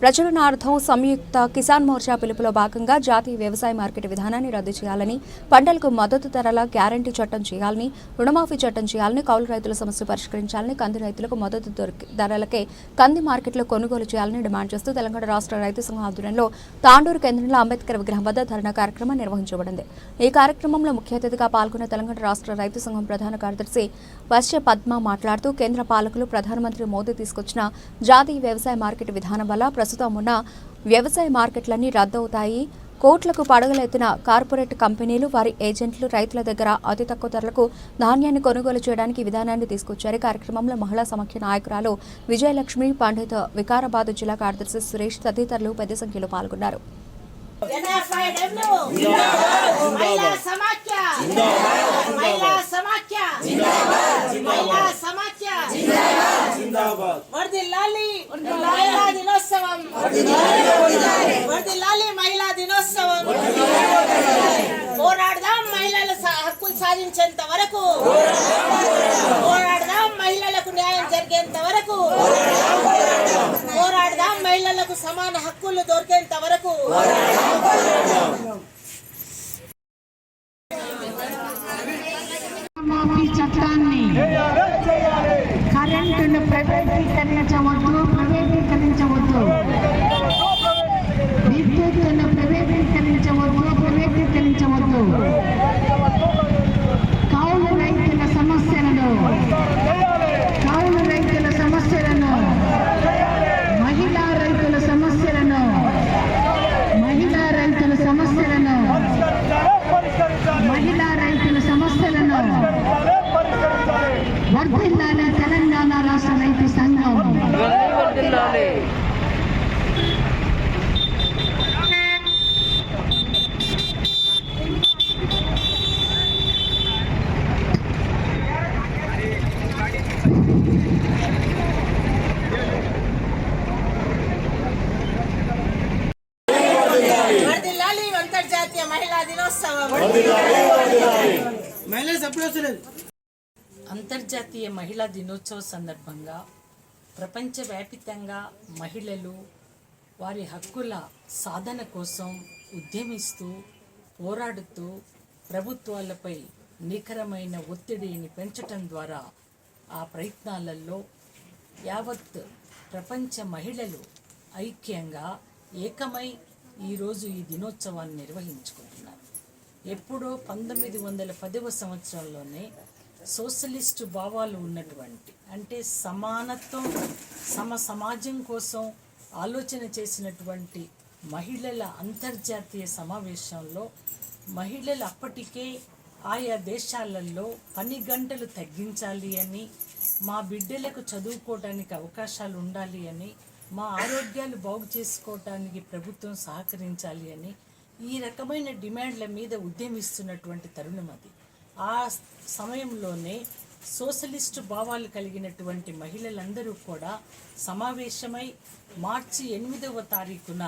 ప్రచురణార్థం సంయుక్త కిసాన్ మోర్చా పిలుపులో భాగంగా జాతీయ వ్యవసాయ మార్కెట్ విధానాన్ని రద్దు చేయాలని పంటలకు మద్దతు ధరల గ్యారంటీ చట్టం చేయాలని రుణమాఫీ చట్టం చేయాలని కౌలు రైతుల సమస్య పరిష్కరించాలని కంది రైతులకు మద్దతు ధరలకే కంది మార్కెట్లో కొనుగోలు చేయాలని డిమాండ్ చేస్తూ తెలంగాణ రాష్ట్ర రైతు సంఘం ఆధ్వర్యంలో తాండూరు కేంద్రంలో అంబేద్కర్ విగ్రహం వద్ద ధర్నా కార్యక్రమం నిర్వహించబడింది. ఈ కార్యక్రమంలో ముఖ్య అతిథిగా పాల్గొన్న తెలంగాణ రాష్ట్ర రైతు సంఘం ప్రధాన కార్యదర్శి వర్ష పద్మ మాట్లాడుతూ కేంద్ర పాలకులు ప్రధానమంత్రి మోదీ తీసుకొచ్చిన జాతీయ వ్యవసాయ మార్కెట్ విధానం వల్ల ప్రస్తుతం ఉన్న వ్యవసాయ మార్కెట్లన్నీ రద్దవుతాయి. కోట్లకు పడగలెత్తిన కార్పొరేట్ కంపెనీలు వారి ఏజెంట్లు రైతుల దగ్గర అతి తక్కువ ధరలకు ధాన్యాన్ని కొనుగోలు చేయడానికి విధానాన్ని తీసుకొచ్చారు. కార్యక్రమంలో మహిళా సమాఖ్య నాయకురాలు విజయలక్ష్మి పండిత్ వికారాబాద్ జిల్లా కార్యదర్శి సురేష్ తదితరులు పెద్ద సంఖ్యలో పాల్గొన్నారు. సమాఖ్య! సమాఖ్య మహిళా దినోత్సవం. వర్ధిల్లాలి. మహిళా దినోత్సవం. పోరాడదాం మహిళల హక్కులు సాధించేంత వరకు. పోరాడదాం మహిళలకు న్యాయం జరిగేంత వరకు. పోరాడదాం మహిళలకు సమాన హక్కులు దొరికేంత వరకు. చట్టాన్ని ప్రైవేటీకరించవద్దు ప్రైవేటీకరించవద్దు విద్యుత్తును ప్రైవేటీకరించవద్దు ప్రైవేటీకరించవద్దు కౌలు రైతుల సమస్యలను కౌలు రైతుల సమస్యలను మహిళా రైతుల సమస్యలను మహిళా రైతుల సమస్యలను మహిళా రైతుల సమస్యలను వర్ధిల్లాలి తెలంగాణ రాష్ట్ర రైతు సంఘం వర్ధిల్లాలి అంతర్జాతీయ మహిళా దినోత్సవం దినోత్సవ సందర్భంగా ప్రపంచవ్యాపితంగా మహిళలు వారి హక్కుల సాధన కోసం ఉద్యమిస్తూ పోరాడుతూ ప్రభుత్వాలపై నిఖరమైన ఒత్తిడిని పెంచటం ద్వారా ఆ ప్రయత్నాలలో యావత్ ప్రపంచ మహిళలు ఐక్యంగా ఏకమై ఈరోజు ఈ దినోత్సవాన్ని నిర్వహించుకుంటున్నారు. ఎప్పుడో పంతొమ్మిది వందల పదవ సంవత్సరంలోనే సోషలిస్టు భావాలు ఉన్నటువంటి అంటే సమానత్వం సమ సమాజం కోసం ఆలోచన చేసినటువంటి మహిళల అంతర్జాతీయ సమావేశంలో మహిళలు అప్పటికే ఆయా దేశాలలో పని గంటలు తగ్గించాలి అని మా బిడ్డలకు చదువుకోవడానికి అవకాశాలు ఉండాలి అని మా ఆరోగ్యాలు బాగు చేసుకోవటానికి ప్రభుత్వం సహకరించాలి అని ఈ రకమైన డిమాండ్ల మీద ఉద్యమిస్తున్నటువంటి తరుణం అది. ఆ సమయంలోనే సోషలిస్టు భావాలు కలిగినటువంటి మహిళలందరూ కూడా సమావేశమై మార్చి ఎనిమిదవ తారీఖున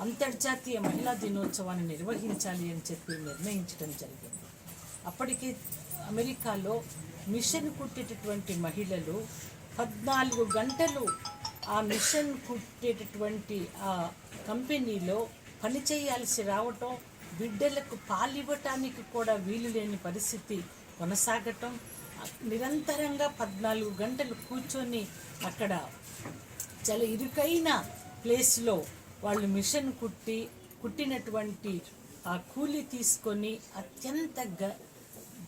అంతర్జాతీయ మహిళా దినోత్సవాన్ని నిర్వహించాలి అని చెప్పి నిర్ణయించడం జరిగింది. అప్పటికి అమెరికాలో మిషన్ కుట్టేటటువంటి మహిళలు పద్నాలుగు గంటలు ఆ మిషన్ కుట్టేటటువంటి ఆ కంపెనీలో పని చేయాల్సి రావటం బిడ్డలకు పాలివ్వటానికి కూడా వీలు లేని పరిస్థితి కొనసాగటం నిరంతరంగా పద్నాలుగు గంటలు కూర్చొని అక్కడ చాలా ఇరుకైన ప్లేస్లో వాళ్ళు మిషన్ కుట్టి కుట్టినటువంటి ఆ కూలి తీసుకొని అత్యంత గ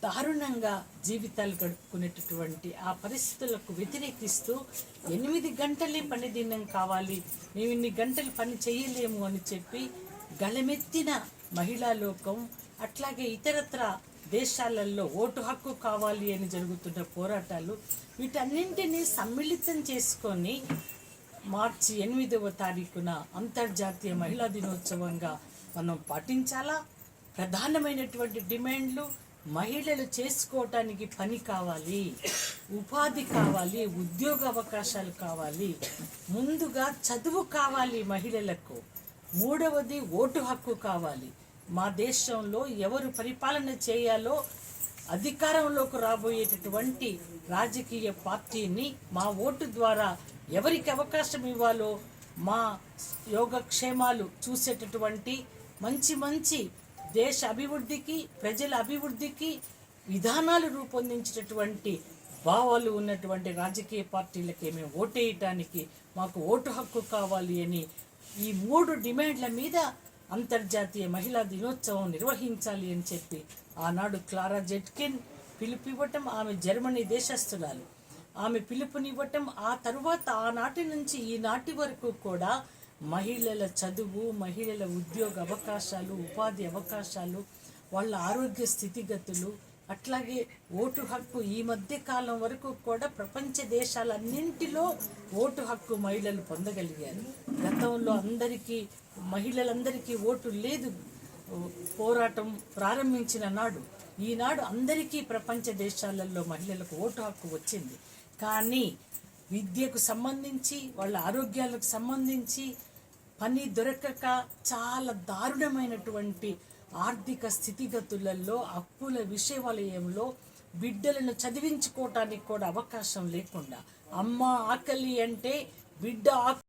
దారుణంగా జీవితాలు గడుపుకునేటటువంటి ఆ పరిస్థితులకు వ్యతిరేకిస్తూ ఎనిమిది గంటలే పని దినం కావాలి మేము ఇన్ని గంటలు పని చేయలేము అని చెప్పి గలమెత్తిన మహిళా లోకం అట్లాగే ఇతరత్ర దేశాలలో ఓటు హక్కు కావాలి అని జరుగుతున్న పోరాటాలు వీటన్నింటినీ సమ్మిళితం చేసుకొని మార్చి ఎనిమిదవ తారీఖున అంతర్జాతీయ మహిళా దినోత్సవంగా మనం పాటించాలా? ప్రధానమైనటువంటి డిమాండ్లు మహిళలు చేసుకోవటానికి పని కావాలి ఉపాధి కావాలి ఉద్యోగ అవకాశాలు కావాలి. ముందుగా చదువు కావాలి మహిళలకు. మూడవది ఓటు హక్కు కావాలి. మా దేశంలో ఎవరు పరిపాలన చేయాలో అధికారంలోకి రాబోయేటటువంటి రాజకీయ పార్టీని మా ఓటు ద్వారా ఎవరికి అవకాశం ఇవ్వాలో మా యోగక్షేమాలు చూసేటటువంటి మంచి మంచి దేశ అభివృద్ధికి ప్రజల అభివృద్ధికి విధానాలు రూపొందించినటువంటి భావాలు ఉన్నటువంటి రాజకీయ పార్టీలకి మేము ఓటేయటానికి మాకు ఓటు హక్కు కావాలి అని ఈ మూడు డిమాండ్ల మీద అంతర్జాతీయ మహిళా దినోత్సవం నిర్వహించాలి అని చెప్పి ఆనాడు క్లారా జెట్కిన్ పిలుపివ్వటం ఆమె జర్మనీ దేశస్థురాలు. ఆమె పిలుపునివ్వటం ఆ తరువాత ఆనాటి నుంచి ఈనాటి వరకు కూడా మహిళల చదువు మహిళల ఉద్యోగ అవకాశాలు ఉపాధి అవకాశాలు వాళ్ళ ఆరోగ్య స్థితిగతులు అట్లాగే ఓటు హక్కు ఈ మధ్య కాలం వరకు కూడా ప్రపంచ దేశాలన్నింటిలో ఓటు హక్కు మహిళలు పొందగలిగారు. గతంలో అందరికీ మహిళలందరికీ ఓటు లేదు. పోరాటం ప్రారంభించిన నాడు ఈనాడు అందరికీ ప్రపంచ దేశాలలో మహిళలకు ఓటు హక్కు వచ్చింది. కానీ విద్యకు సంబంధించి వాళ్ళ ఆరోగ్యాలకు సంబంధించి పని దొరకక చాలా దారుణమైనటువంటి ఆర్థిక స్థితిగతులలో అప్పుల విషయవలయంలో బిడ్డలను చదివించుకోవటానికి కూడా అవకాశం లేకుండా. అమ్మ ఆకలి అంటే బిడ్డ ఆకలి